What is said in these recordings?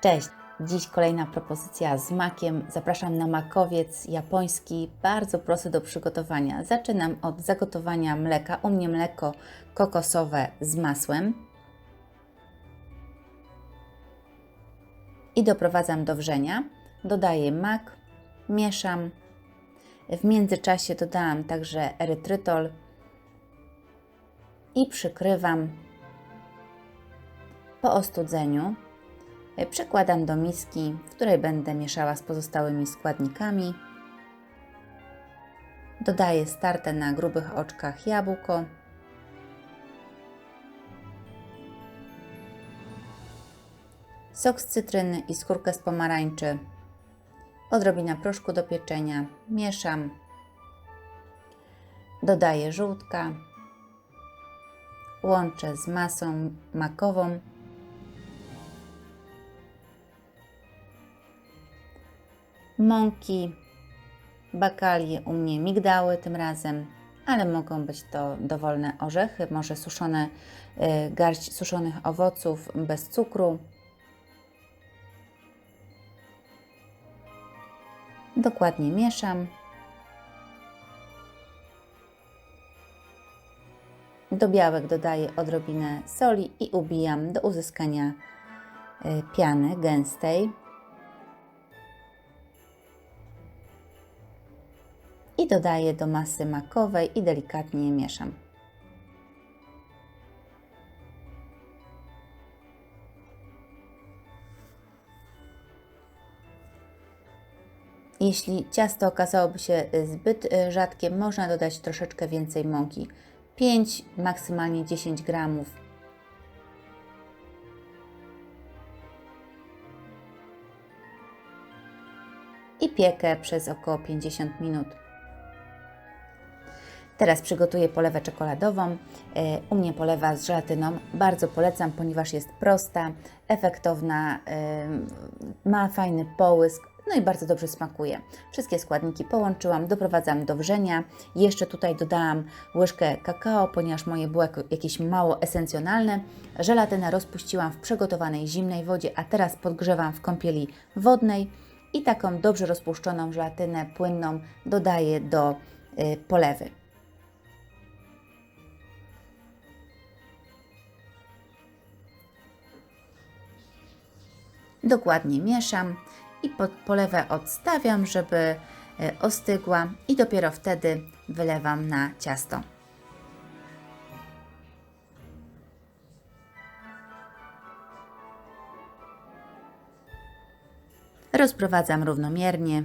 Cześć! Dziś kolejna propozycja z makiem. Zapraszam na makowiec japoński, bardzo prosty do przygotowania. Zaczynam od zagotowania mleka. U mnie mleko kokosowe z masłem. I doprowadzam do wrzenia. Dodaję mak, mieszam. W międzyczasie dodałam także erytrytol i przykrywam po ostudzeniu przekładam do miski, w której będę mieszała z pozostałymi składnikami. Dodaję starte na grubych oczkach jabłko. Sok z cytryny i skórkę z pomarańczy. Odrobina proszku do pieczenia. Mieszam. Dodaję żółtka. Łączę z masą makową mąki, bakalie, u mnie migdały tym razem, ale mogą być to dowolne orzechy, może suszone, y, garść suszonych owoców bez cukru. Dokładnie mieszam. Do białek dodaję odrobinę soli i ubijam do uzyskania y, piany gęstej. Dodaję do masy makowej i delikatnie mieszam. Jeśli ciasto okazałoby się zbyt e, rzadkie, można dodać troszeczkę więcej mąki. 5, maksymalnie 10 gramów. I piekę przez około 50 minut. Teraz przygotuję polewę czekoladową. E, u mnie polewa z żelatyną. Bardzo polecam, ponieważ jest prosta, efektowna, ma fajny połysk, no i bardzo dobrze smakuje. Wszystkie składniki połączyłam, doprowadzam do wrzenia. Jeszcze tutaj dodałam łyżkę kakao, ponieważ moje było jakieś mało esencjonalne. Żelatynę rozpuściłam w przygotowanej zimnej wodzie, a teraz podgrzewam w kąpieli wodnej i taką dobrze rozpuszczoną żelatynę płynną dodaję do e, polewy. Dokładnie mieszam i polewę odstawiam, żeby e, ostygła i dopiero wtedy wylewam na ciasto. Rozprowadzam równomiernie.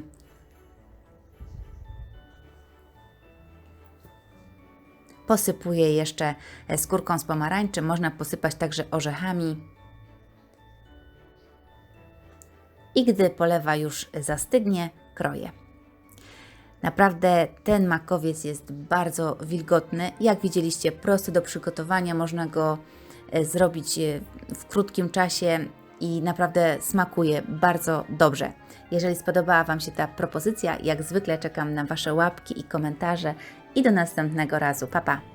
Posypuję jeszcze e, skórką z pomarańczy, można posypać także orzechami. I gdy polewa już zastygnie, kroję. Naprawdę ten makowiec jest bardzo wilgotny. Jak widzieliście, prosty do przygotowania, można go e, zrobić e, w krótkim czasie i naprawdę smakuje bardzo dobrze. Jeżeli spodobała Wam się ta propozycja, jak zwykle czekam na Wasze łapki i komentarze i do następnego razu. Pa, pa!